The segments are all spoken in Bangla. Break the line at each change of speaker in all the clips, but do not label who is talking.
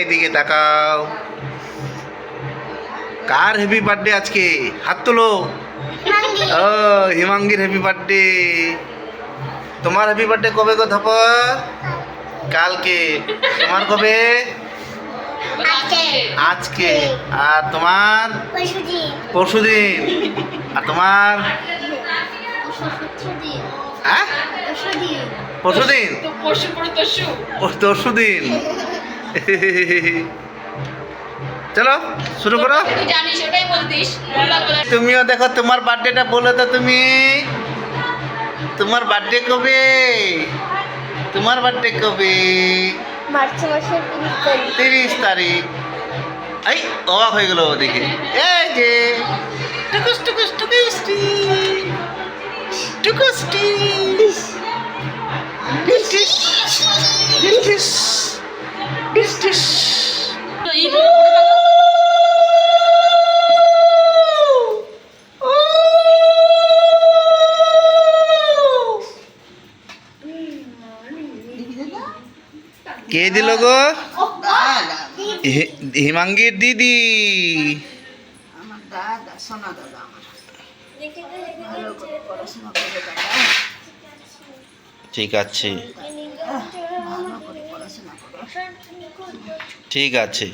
এইদিকে তাকাও। কার হ্যাপি বার্থডে আজকে? হাত তোলো। ও হিমাঙ্গির হ্যাপি বার্থডে তোমার হ্যাপি বার্থডে কবে গো ধপা কালকে। তোমার কবে? আজকে। আর তোমার? পরশুদিন। আর তোমার? হ্যাঁ? পরশুদিন।
তো
চলো শুরু করো। তুমিও দেখো তোমার বার্থডেটা বলে তো তুমি। তোমার বার্থডে কবে? তোমার বার্থডে কবে?
মার্চ মাসের তিরিশ তারিখ।
এই অবাক হয়ে গেল ওদিকে এই যে টুকুস টুকুস টুকুসটি টুকুসটি কে দিল গো? হি- হিমাঙ্গীর দিদি।
আমার দাদা সোনা দাদা আমার। ভালো করে পড়াশোনা করে দাদা।
ঠিক আছে। ঠিক আছে।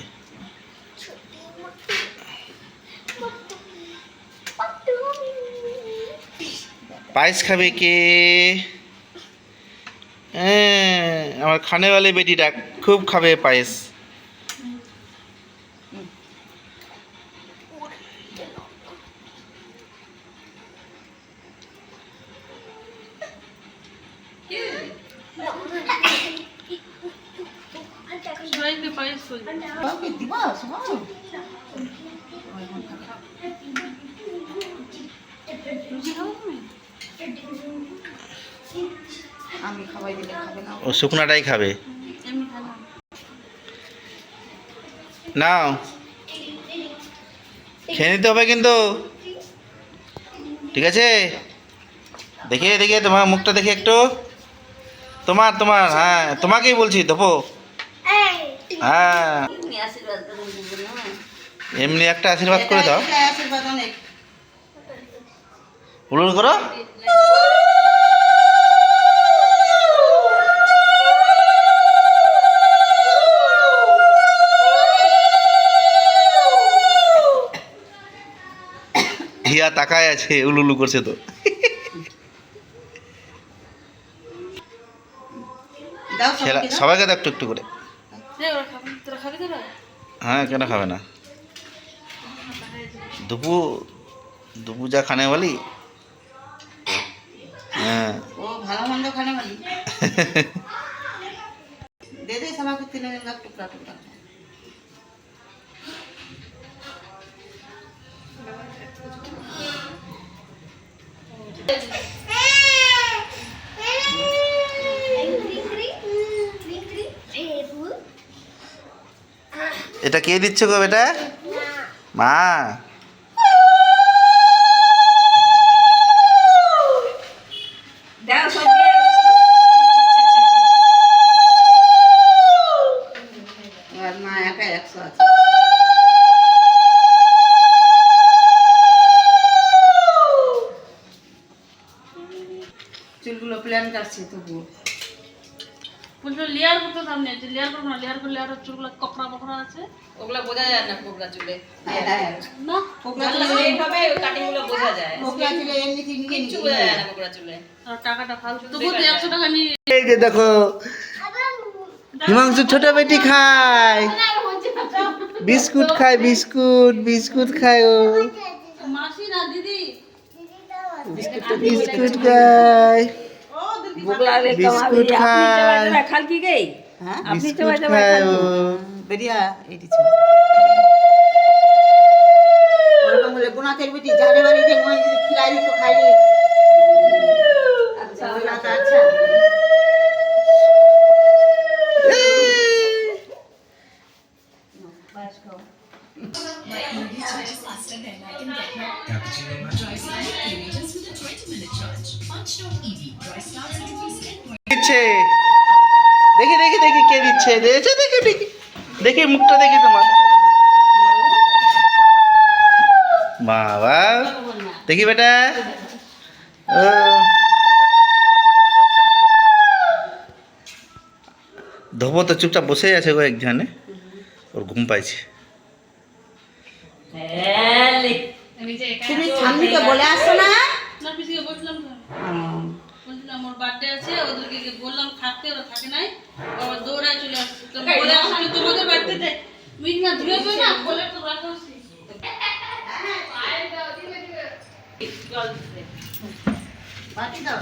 পায়েস খাবে কে? হ্যাঁ, আমার খানে খানেওয়ালি বেটিটা খুব খাবে পায়েস।
সবাইকে পায়েস
আমি দিলে খাবে না।
ও শুকনাটাই খাবে? নাও। খেয়ে নিতে হবে কিন্তু। ঠিক আছে? দেখে দেখে তোমার মুখটা দেখে একটু। তোমার তোমার হ্যাঁ তোমাকেই বলছি ধপো। হ্যাঁ। এমনি একটা আশীর্বাদ করে দাও। উলুল করো। হিয়া তাকায় আছে উলুলু করছে তো। খেলা
সবাইকে দাও।
দাও একটু একটু করে।
রে ওরা খাবি তোরা খাবি তোরা
হ্যাঁ কেন খাবে না? দুপু দুপু যা খানে বলি? হ্যাঁ।
ও ভালো মন্দ খানে বলি? দে দে সবাইকে তিন টুকরা টুকরা।
এটা কে দিচ্ছ গো বেটা? মা।
একা একশো আছে। চুলগুলো প্ল্যান কাটছে তবুও।
বলছো লেয়ার করতে সামনে লেয়ার করব না লেয়ার করলে আর চুলগুলো কপড়া আছে।
ওগুলা বোঝা যায় না কোবরা চুলে।
হ্যাঁ
না
কোকড়া চুলে
এইভাবে কাটিংগুলো বোঝা যায়।
চুলে এমনি নিজে
বোঝা যায় না কোবরা চুলে।
আর টাকাটা ফালতু। তবু তো টাকা নিয়ে
এই যে দেখো হিমাংশু ছোট বেটি খায়। বিস্কুট খায় বিস্কুট বিস্কুট খায় ও।
মাসি না
বিস্কুট খায় বিস্কুট খায়
খালকি গই হ্যাঁ?
বিস্কুট খায় ও
বেরিয়া এটি ছিল। ওরকম বলে বেটি বাড়ি যে মই খাইলে। আচ্ছা। খাও
দিচ্ছে। দেখি দেখি দেখি কে দিচ্ছে। দিয়েছে দেখি দেখি। দেখি মুখটা দেখি তোমার। বাবা। দেখি বেটা। ও। ধোবো তো চুপচাপ বসেই আছে গো একজনে। ওর ঘুম পাইছে।
তুমি ঠাম্মিকে বলে আসছো না।
বলছিলাম ওর বার্থডে আছে ওদেরকে বললাম থাকতে ওরা থাকে নাই। আবার দৌড়ায় চলে আসছে। তো বলে আসলে তোমাদের বাড়িতে মিট ধুয়ে তো না বলে তো রাখা।
বাটি দাও।